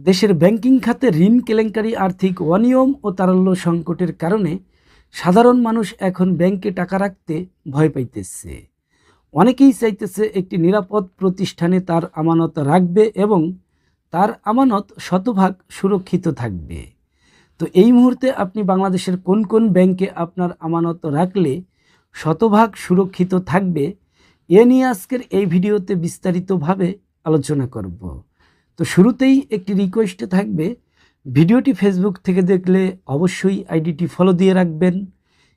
দেশের ব্যাংকিং খাতে ঋণ কেলেঙ্কারি আর্থিক অনিয়ম ও তারল্য সংকটের কারণে সাধারণ মানুষ এখন ব্যাংকে টাকা রাখতে ভয় পাইতেছে। অনেকেই চাইতেছে একটি নিরাপদ প্রতিষ্ঠানে তার আমানত রাখবে এবং তার আমানত শতভাগ সুরক্ষিত থাকবে। তো এই মুহূর্তে আপনি বাংলাদেশের কোন কোন ব্যাংকে আপনার আমানত রাখলে শতভাগ সুরক্ষিত থাকবে, এ নিয়ে আজকের এই ভিডিওতে বিস্তারিতভাবে আলোচনা করব। তো শুরুতেই একটি রিকোয়েস্ট থাকবে, ভিডিওটি ফেসবুক থেকে দেখলে অবশ্যই আইডিটি ফলো দিয়ে রাখবেন।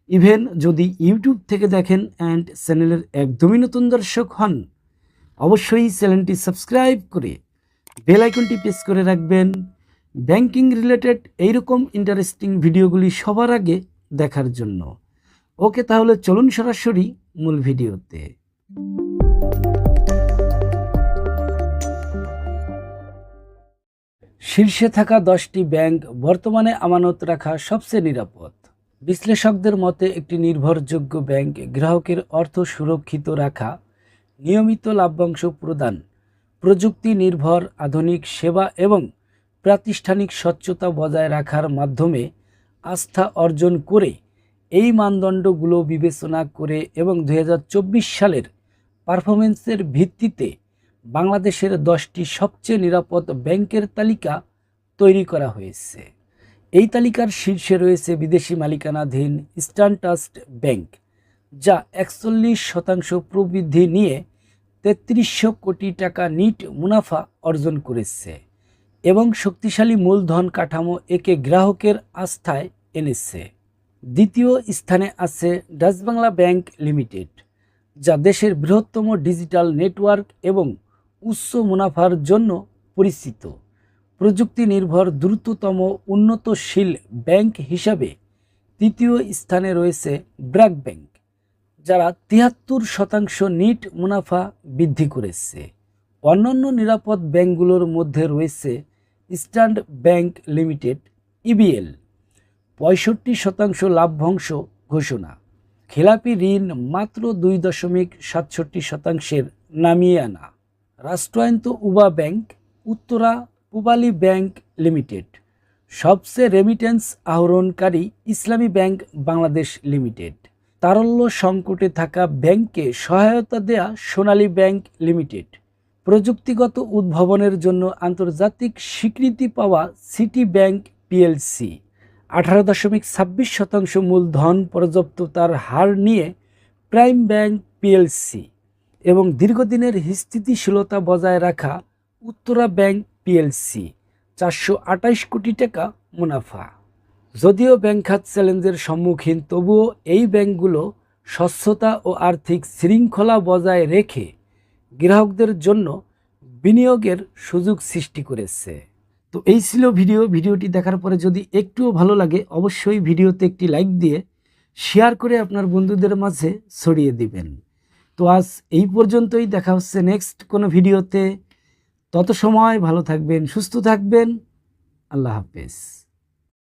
ইভেন যদি ইউটিউব থেকে দেখেন অ্যান্ড চ্যানেলের একদমই নতুন দর্শক হন, অবশ্যই চ্যানেলটি সাবস্ক্রাইব করে বেল আইকনটি প্রেস করে রাখবেন। ব্যাংকিং রিলেটেড এইরকম ইন্টারেস্টিং ভিডিওগুলি সবার আগে দেখার জন্য। ওকে তাহলে চলুন সরাসরি মূল ভিডিওতে। শীর্ষে থাকা দশটি ব্যাংক বর্তমানে আমানত রাখা সবচেয়ে নিরাপদ। বিশ্লেষকদের মতে, একটি নির্ভরযোগ্য ব্যাংক গ্রাহকের অর্থ সুরক্ষিত রাখা নিয়মিত লাভ্যাংশ প্রদান, প্রযুক্তি নির্ভর, আধুনিক সেবা এবং প্রাতিষ্ঠানিক স্বচ্ছতা বজায় রাখার মাধ্যমে আস্থা অর্জন করে এই মানদণ্ডগুলো বিবেচনা করে এবং দু হাজার চব্বিশ সালের পারফরমেন্সের ভিত্তিতে বাংলাদেশের দশটি সবচেয়ে নিরাপদ ব্যাংকের তালিকা তৈরি করা হয়েছে। এই তালিকার শীর্ষে রয়েছে বিদেশি মালিকানাধীন ইস্টার্ন ট্রাস্ট ব্যাংক, যা একচল্লিশ শতাংশ প্রবৃদ্ধি নিয়ে তেত্রিশশো কোটি টাকা নিট মুনাফা অর্জন করেছে এবং শক্তিশালী মূলধন কাঠামো একে গ্রাহকের আস্থায় এনেছে। দ্বিতীয় স্থানে আছে ডাচবাংলা ব্যাংক লিমিটেড, যা দেশের বৃহত্তম ডিজিটাল নেটওয়ার্ক এবং উচ্চ মুনাফার জন্য পরিচিত। প্রযুক্তি নির্ভর দ্রুততম উন্নতশীল ব্যাংক হিসাবে তৃতীয় স্থানে রয়েছে ব্র্যাক ব্যাংক, যারা তিয়াত্তর শতাংশ নিট মুনাফা বৃদ্ধি করেছে। অন্যান্য নিরাপদ ব্যাংকগুলোর মধ্যে রয়েছে স্ট্যান্ড ব্যাংক লিমিটেড, ইবিএল। পঁয়ষট্টি শতাংশ লাভ্যাংশ ঘোষণা। খেলাপি ঋণ মাত্র দুই দশমিক সাতষট্টি শতাংশের নামিয়ে আনা। রাষ্ট্রায়ত্ত উবা bank, Uttara Pubali bank limited. সবচেয়ে রেমিটেন্স আহরণকারী ইসলামী ব্যাংক বাংলাদেশ লিমিটেড। তারল্য সংকটে থাকা ব্যাংককে সহায়তা দেয়া সোনালী ব্যাংক লিমিটেড। প্রযুক্তিগত উদ্ভাবনের জন্য আন্তর্জাতিক স্বীকৃতি পাওয়া সিটি ব্যাংক পিএলসি। আঠারো দশমিক ছাব্বিশ শতাংশ মূলধন পর্যাপ্ততার হার নিয়ে প্রাইম ব্যাংক পিএলসি। এবং দীর্ঘদিনের স্থিতিশীলতা বজায় রাখা উত্তরা ব্যাংক পিএলসি, চারশো আটাইশ কোটি টাকা মুনাফা। যদিও ব্যাংক খাত চ্যালেঞ্জের সম্মুখীন, তবুও এই ব্যাংকগুলো স্বচ্ছতা ও আর্থিক শৃঙ্খলা বজায় রেখে গ্রাহকদের জন্য বিনিয়োগের সুযোগ সৃষ্টি করেছে। তো এই ছিল ভিডিও। ভিডিওটি দেখার পরে যদি একটুও ভালো লাগে, অবশ্যই ভিডিওতে একটি লাইক দিয়ে শেয়ার করে আপনার বন্ধুদের মাঝে ছড়িয়ে দিবেন। তো আজ এই পর্যন্তই। দেখা হচ্ছে নেক্সট কোনো ভিডিওতে। তত সময় ভালো থাকবেন, সুস্থ থাকবেন। আল্লাহ হাফেজ।